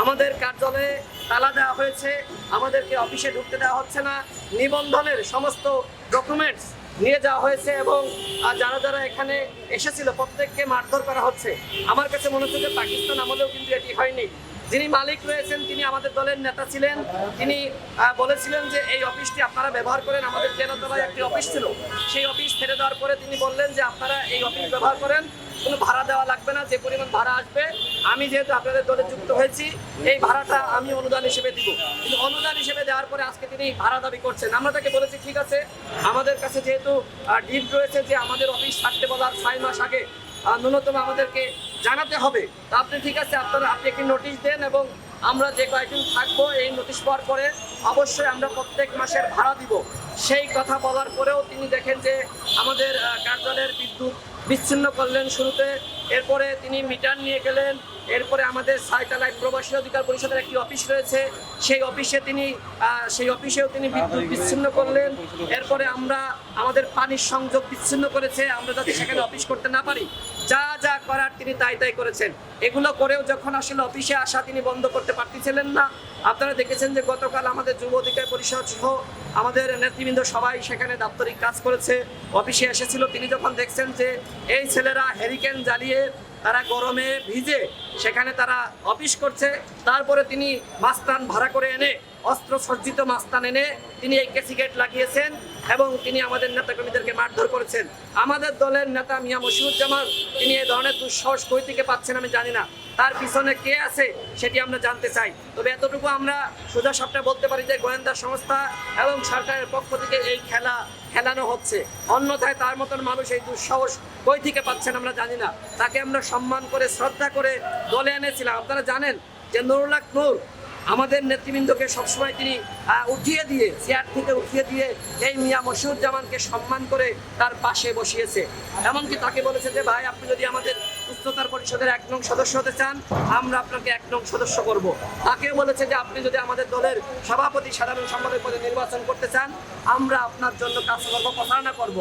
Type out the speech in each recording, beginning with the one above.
আমাদের কার্যালয়ে তালা দেওয়া হয়েছে। আমাদেরকে অফিসে ঢুকতে দেওয়া হচ্ছে না। নিবন্ধনের সমস্ত ডকুমেন্টস নিয়ে যাওয়া হয়েছে এবং যারা যারা এখানে এসেছিল, প্রত্যেককে মারধর করা হচ্ছে। আমার কাছে মনে হচ্ছে যে পাকিস্তান আমলেও কিন্তু এটি হয়নি। যিনি মালিক রয়েছেন, তিনি আমাদের দলের নেতা ছিলেন। তিনি বলেছিলেন যে এই অফিসটি আপনারা ব্যবহার করেন। আমাদের তেরোতলায় একটি অফিস ছিল। সেই অফিস ছেড়ে দেওয়ার পরে তিনি বললেন যে আপনারা এই অফিস ব্যবহার করেন। কোনো ভাড়া দেওয়া লাগবে না, যে পরিমাণ ভাড়া আসবে, আমি যেহেতু আপনাদের দলে যুক্ত হয়েছি, এই ভাড়াটা আমি অনুদান হিসেবে দিব। কিন্তু অনুদান হিসেবে দেওয়ার পরে আজকে তিনি ভাড়া দাবি করছেন। আমরা তাকে বলেছি, ঠিক আছে, আমাদের কাছে যেহেতু ডিট রয়েছে যে আমাদের অফিস ছাড়তে বলার ছয় মাস আগে ন্যূনতম আমাদেরকে জানাতে হবে। তা আপনি ঠিক আছে, আপনারা, আপনি একটি নোটিশ দেন এবং আমরা যে কয়েকদিন থাকব, এই নোটিশ পাওয়ার পরে অবশ্যই আমরা প্রত্যেক মাসের ভাড়া দিব। সেই কথা বলার পরেও তিনি দেখেন যে আমাদের কার্যালয়ের বিদ্যুৎ বিচ্ছিন্ন করলেন শুরুতে। এরপরে তিনি মিটার নিয়ে গেলেন এরপরে আমাদের সাইতালায় প্রবাসী অধিকার পরিষদের একটি অফিস রয়েছে। সেই অফিসে তিনি সেই অফিসেও তিনি বিদ্যুৎ বিচ্ছিন্ন করলেন। এরপরে আমরা আমাদের পানির সংযোগ বিচ্ছিন্ন করেছে। আমরা যাতে সেখানে অফিস করতে না পারি। যা যা করার তিনি তাই তাই করেছেন। এগুলো করেও যখন আসলে অফিসে আসা তিনি বন্ধ করতে পারতেছিলেন না। আপনারা দেখেছেন যে গতকাল আমাদের যুব অধিকার পরিষদ সহ আমাদের নেতৃবৃন্দ সবাই সেখানে দাপ্তরিক কাজ করেছে। অফিসে এসেছিল। তিনি যখন দেখছেন যে এই ছেলেরা হেরিকেন জ্বালিয়ে তারা গরমে ভিজে সেখানে তারা অফিস করছে। তারপরে তিনি মাস্তান ভাড়া করে এনে অস্ত্র সজ্জিত মাস্তান এনে তিনি এই কেসিগেট লাগিয়েছেন। এবং তিনি আমাদের নেতাকর্মীদেরকে মারধর করেছেন। আমাদের দলের নেতা মিয়া মশিউজ্জামান, তিনি এই ধরনের দুঃসাহস কই থেকে পাচ্ছেন আমি জানি না। তার পিছনে কে আছে সেটি আমরা জানতে চাই। তবে এতটুকু আমরা সোজা সাপটা বলতে পারি যে গোয়েন্দা সংস্থা এবং সরকারের পক্ষ থেকে এই খেলা খেলানো হচ্ছে। অন্যথায় তার মতন মানুষ এই দুঃসাহস কই থেকে পাচ্ছেন আমরা জানি না। তাকে আমরা সম্মান করে, শ্রদ্ধা করে দলে এনেছিলাম। আপনারা জানেন যে নুরুল্লাহ নূর আমাদের নেতৃবৃন্দকে সবসময় তিনি উঠিয়ে দিয়ে, চেয়ার থেকে উঠিয়ে দিয়ে এই মিয়া মশিউজ্জামানকে সম্মান করে তার পাশে বসিয়েছে। এমনকি তাকে বলেছে যে, ভাই, আপনি যদি আমাদের উচ্চতার পরিষদের এক নং সদস্য হতে চান, আমরা আপনাকে এক নং সদস্য করব। তাকেও বলেছে যে, আপনি যদি আমাদের দলের সভাপতি, সাধারণ সম্পাদক পদে নির্বাচন করতে চান, আমরা আপনার জন্য কাজ করব, প্রচারণা করব।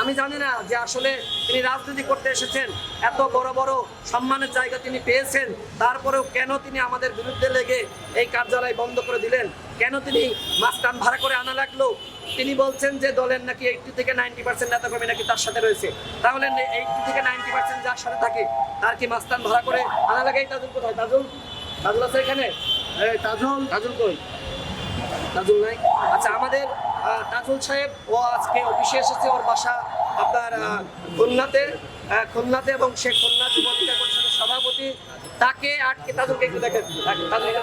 আমি জানি না যে আসলে তিনি রাজনীতি করতে এসেছেন। এত বড় বড় সম্মানের জায়গা তিনি পেয়েছেন। তারপরেও কেন তিনি আমাদের বিরুদ্ধে লেগে এই কার্যালয় বন্ধ করে দিলেন? কেন তিনি মাস্টান ভাড়া করে আনা লাগল? তিনি বলছেন যে দলের নাকি এইটি থেকে নাইনটি পার্সেন্ট নেতাকর্মী নাকি তার সাথে রয়েছে। তাহলে এইটি থেকে নাইনটি পার্সেন্ট যার সাথে থাকে, তার কি মাস্তান ভাড়া করে আনা লাগে? তাজুল কোথায়? তাজুল? তাজুল আছে এখানে? তাজুল? তাজুল কই? তাজুল নাই? আচ্ছা আমাদের তাজুল সাহেব, ও আজকে অফিসে এসেছে, ওর বাসা আপনার খুলনাতে খুলনাতে এবং সে খুলনা যুব অধিকার সভাপতি, তাকে আটকে তাদেরকে একটু দেখেন। তাজুলকে